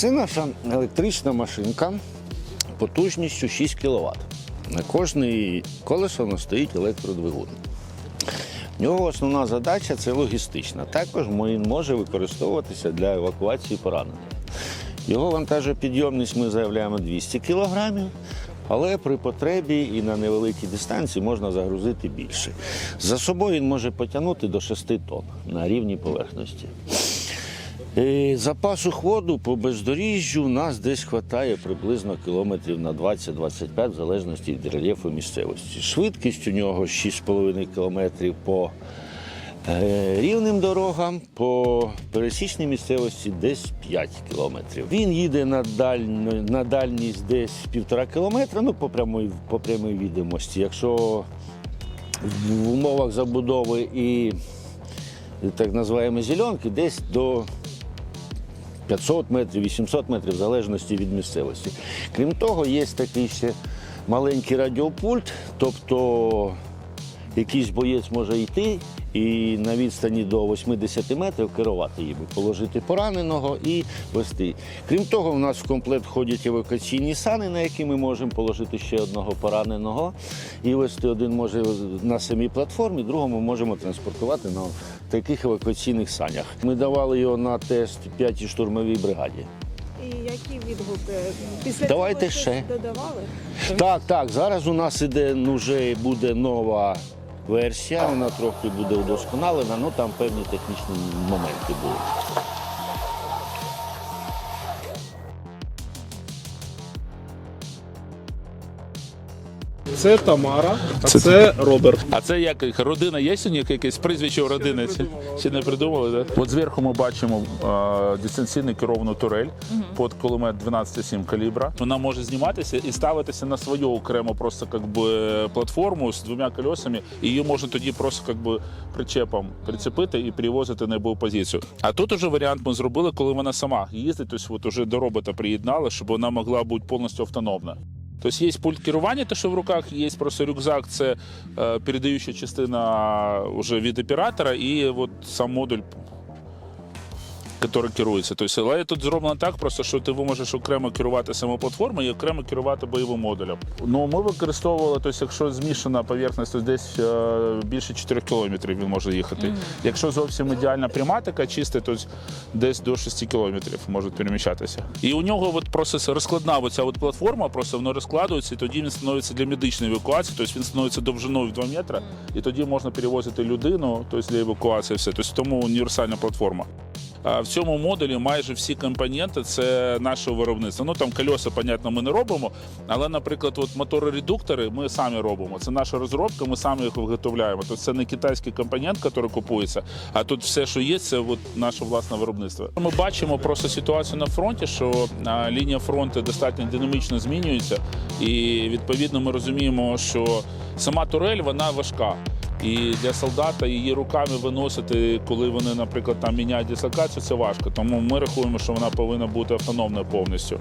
Це наша електрична машинка потужністю 6 кВт. На кожне колесо стоїть електродвигун. В нього основна задача це логістична. Також він може використовуватися для евакуації поранених. Його вантажопідйомність ми заявляємо 200 кг, але при потребі і на невеликій дистанції можна загрузити більше. За собою він може потягнути до 6 тонн на рівній поверхності. Е, Запасу ходу по бездоріжжю у нас десь вистачає приблизно кілометрів на 20-25, в залежності від рельєфу місцевості. Швидкість у нього 6,5 кілометрів по е, рівним дорогам, по пересічній місцевості десь 5 кілометрів. Він їде на, дальню, на дальність десь півтора кілометра, ну по прямій, по прямій відомості. Якщо в умовах забудови і так називаємо зеленки, десь до 500 метрів, 800 метрів, в залежності від місцевості. Крім того, є такий ще маленький радіопульт, тобто якийсь боєць може йти і на відстані до 80 метрів керувати їм, положити пораненого і вести. Крім того, в нас в комплект входять евакуаційні сани, на які ми можемо положити ще одного пораненого і вести. Один може на самій платформі, другому можемо транспортувати на таких евакуаційних санях. Ми давали його на тест 5-й штурмовій бригаді. І які відгуки? Після Давайте цього ще. додавали? Так, так. Зараз у нас іде ну, вже буде нова версія, вона трохи буде удосконалена, ну там певні технічні моменти будуть. Це Тамара, а це, Роберт. А це як їх, родина є сьогодні якесь прізвище у родини? Чи, чи не придумали? Да? От зверху ми бачимо е, дистанційну керовану турель під кулемет 12,7 калібра. Вона може зніматися і ставитися на свою окрему просто как би, платформу з двома колесами. І її можна тоді просто как би, причепом прицепити і перевозити на бойову позицію. А тут уже варіант ми зробили, коли вона сама їздить, тобто от уже до робота приєднали, щоб вона могла бути повністю автономна. Тобто є пульт керування, те, що в руках, є просто рюкзак, це е, передаюча частина вже від оператора, і от сам модуль, який керується. Тобто, але тут зроблено так, просто що ти можеш окремо керувати самою платформою і окремо керувати бойовим модулем. Ну, ми використовували, тобто, якщо змішана поверхність, то десь е, більше 4 кілометрів він може їхати. Якщо зовсім ідеальна пряматика, чиста, то десь до 6 кілометрів може переміщатися. І у нього от просто розкладна оця от платформа, просто воно розкладується, і тоді він становиться для медичної евакуації, тобто він становиться довжиною в 2 метри, і тоді можна перевозити людину, тобто для евакуації все. Тобто тому універсальна платформа. В цьому модулі майже всі компоненти це наше виробництво. Ну там кольоса, понятно, ми не робимо. Але, наприклад, от мотори-редуктори ми самі робимо. Це наша розробка, ми самі їх виготовляємо. Тобто це не китайський компонент, який купується, а тут все, що є, це от наше власне виробництво. Ми бачимо просто ситуацію на фронті, що лінія фронту достатньо динамічно змінюється, і відповідно ми розуміємо, що сама турель вона важка. І для солдата її руками виносити, коли вони, наприклад, там міняють дислокацію, це важко. Тому ми рахуємо, що вона повинна бути автономною повністю.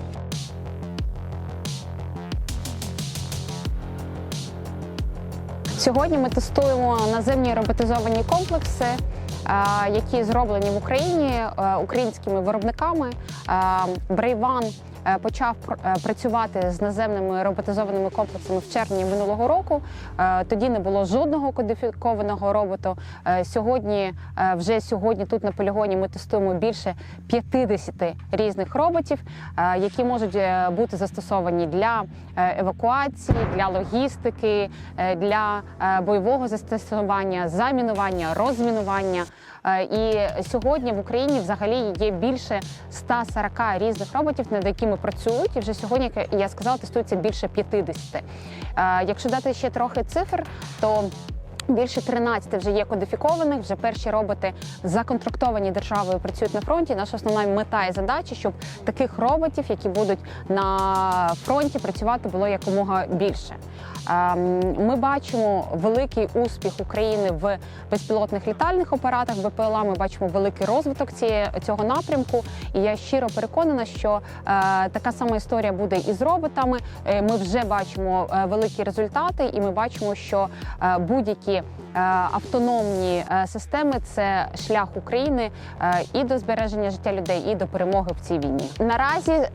Сьогодні ми тестуємо наземні роботизовані комплекси, е, які зроблені в Україні е, українськими виробниками. Брейван почав пр- е, працювати з наземними роботизованими комплексами в червні минулого року. Е, Тоді не було жодного кодифікованого роботу. Е, Сьогодні, е, вже сьогодні, тут на полігоні ми тестуємо більше 50 різних роботів, е, які можуть е, бути застосовані для е, евакуації, для логістики, е, для е, бойового застосування, замінування, розмінування. Е, І сьогодні в Україні взагалі є більше 140 різних роботів, над якими працюють. І вже сьогодні, як я сказала, тестується більше 50. Е, Якщо дати ще трохи цифр, то Більше 13 вже є кодифікованих, вже перші роботи законтрактовані державою працюють на фронті. Наша основна мета і задача, щоб таких роботів, які будуть на фронті працювати, було якомога більше. Ем, Ми бачимо великий успіх України в безпілотних літальних апаратах БПЛА. Ми бачимо великий розвиток цього напрямку. І я щиро переконана, що е, така сама історія буде і з роботами. Е, Ми вже бачимо е, великі результати, і ми бачимо, що будь-які е, автономні е, системи це шлях України е, і до збереження життя людей, і до перемоги в цій війні. Наразі е,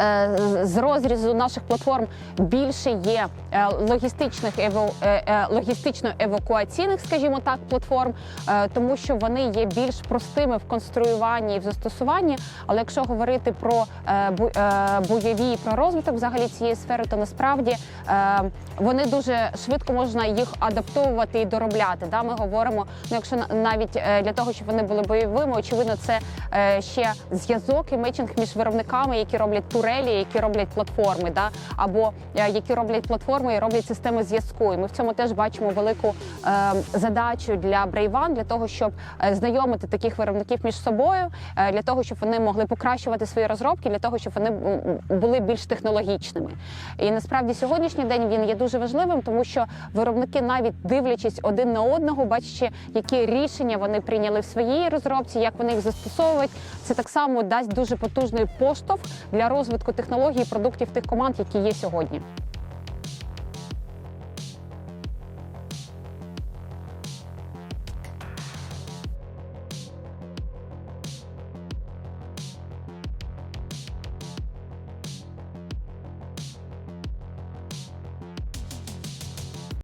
з- розрізу наших платформ більше є е, логістичних е, е, логістично-евакуаційних, скажімо так, платформ, е, тому що вони є більш простими в конструюванні і в застосуванні. Але якщо говорити про е, е, бойові і про розвиток взагалі цієї сфери, то насправді е, вони дуже швидко можна їх адаптовувати і доробляти. Ми говоримо, ну якщо на- навіть е, для того, щоб вони були бойовими, очевидно, це е, ще зв'язок і мечинг між виробниками, які роблять турелі, які роблять платформи, да? або е, які роблять платформи і роблять системи зв'язку. І ми в цьому теж бачимо велику задачу для Brave для того, щоб знайомити таких виробників між собою, для того, щоб вони могли покращувати свої розробки, для того, щоб вони були більш технологічними. І насправді сьогоднішній день він є дуже важливим, тому що виробники, навіть дивлячись один на одного, бачачи, які рішення вони прийняли в своїй розробці, як вони їх застосовують, це так само дасть дуже потужний поштовх для розвитку технологій і продуктів тих команд, які є сьогодні.